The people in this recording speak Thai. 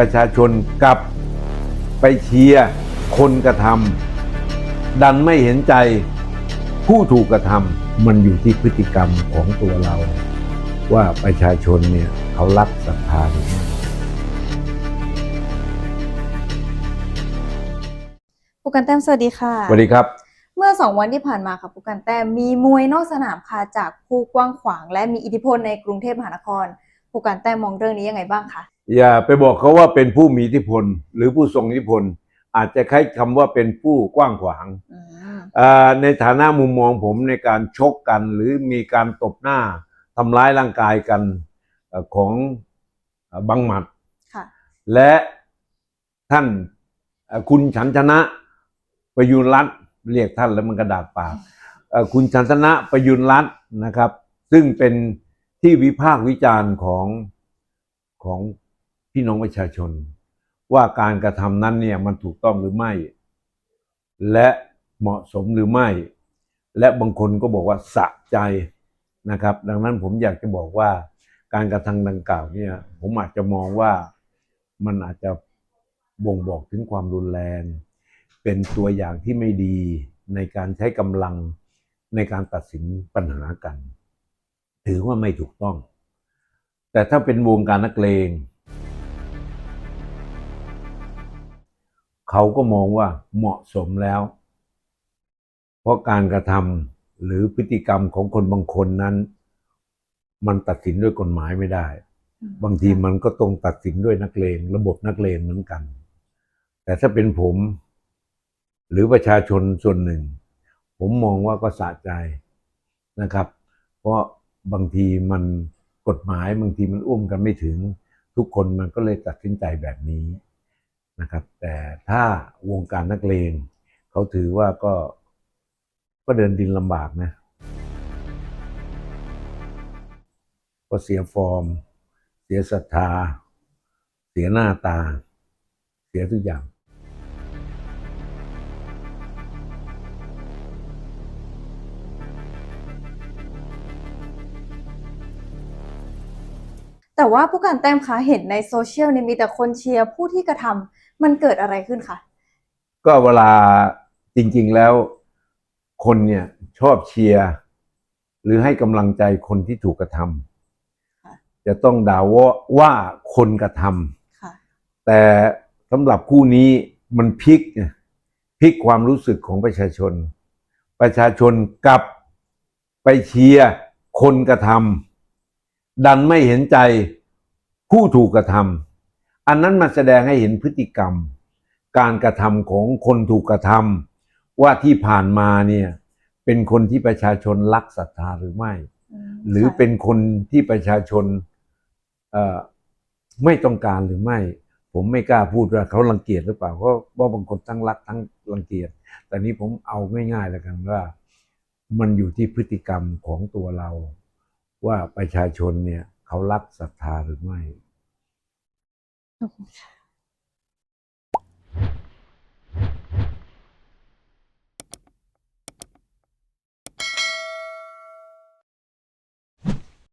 ประชาชนกลับไปเชียร์คนกระทำดันไม่เห็นใจผู้ถูกกระทำมันอยู่ที่พฤติกรรมของตัวเรา ว่าประชาชนเนี่ยเขารักศรัทธาหรือไม่ผู้กันแต้มสวัสดีค่ะ สวัสดีครับ เมื่อสองวันที่ผ่านมาค่ะผู้กันแต้มมีมวยนอกสนามค่ะจากผู้กว้างขวาง และมีอิทธิพลในกรุงเทพมหานครผู้กันแต้มมองเรื่องนี้ยังไงบ้างคะ อย่าไปบอกเขาว่าเป็นผู้มีอิทธิพล หรือผู้ทรงอิทธิพล อาจจะใช้คำว่าเป็นผู้กว้างขวางอืมอ่าในฐานะมุมมองผมในการชกกัน หรือมีการตบหน้าทำร้ายร่างกายกันเอ่อของเอ่อบังหมัดค่ะและท่านเอ่อคุณฉันชนะประยุนรัตน์เรียกท่านแล้วมันกระดาษปากเอ่อคุณฉันชนะประยุนรัตน์นะครับ ซึ่งเป็นที่วิพากษ์วิจารณ์ของของ พี่น้องประชาชน ว่าการกระทำนั้นเนี่ยมันถูกต้องหรือไม่ และเหมาะสมหรือไม่ และบางคนก็บอกว่าสะใจนะครับ ดังนั้นผมอยากจะบอกว่าการกระทำดังกล่าวเนี่ยผมอาจจะมองว่ามันอาจจะบ่งบอกถึงความรุนแรง เป็นตัวอย่างที่ไม่ดีในการใช้กำลังในการตัดสินปัญหากัน ถือว่าไม่ถูกต้อง แต่ถ้าเป็นวงการนักเลง เขาก็มองว่าเหมาะสมแล้ว เพราะการกระทำหรือพฤติกรรมของคนบางคนนั้น มันตัดสินด้วยกฎหมายไม่ได้ บางทีมันก็ต้องตัดสินด้วยนักเลงระบบนักเลงเหมือนกัน แต่ถ้าเป็นผม หรือประชาชนส่วนหนึ่ง ผมมองว่าก็สะใจนะครับ เพราะบางทีมันกฎหมายบางทีมันอุ้มกันไม่ถึง ทุกคนมันก็เลยตัดสินใจแบบนี้ นะครับ แต่ถ้าวงการนักเลงเขาถือว่าก็ก็เดินดินลำบากนะ ก็เสียฟอร์ม เสียศรัทธา เสียหน้าตา เสียทุกอย่าง แต่ว่าผู้กันแต้มคะเห็นในโซเชียลเนี่ยมีแต่คนเชียร์ผู้ที่กระทำมันเกิดอะไรขึ้นคะก็เวลาจริงๆแล้วคนเนี่ยชอบเชียร์หรือให้กำลังใจคนที่ถูกกระทำจะต้องด่าว่าว่าคนกระทำค่ะแต่สำหรับคู่นี้มันพลิกไงพลิกความรู้สึกของประชาชน ประชาชนกลับไปเชียร์คนกระทำ ดันไม่เห็นใจผู้ถูกกระทำอันนั้นมาแสดงให้เห็นพฤติกรรม การกระทำของคนถูกกระทำว่าที่ผ่านมาเนี่ยเป็นคนที่ประชาชนรักศรัทธาหรือไม่ หรือเป็นคนที่ประชาชนเอ่อไม่ต้องการหรือไม่ ผมไม่กล้าพูดว่าเขารังเกียจหรือเปล่าเพราะว่าบางคนทั้งรักทั้งรังเกียจแต่นี้ผมเอาง่ายๆแล้วกันว่า มันอยู่ที่พฤติกรรมของตัวเรา ว่าประชาชนเนี่ยเขารักศรัทธาหรือไม่ขอบคุณค่ะ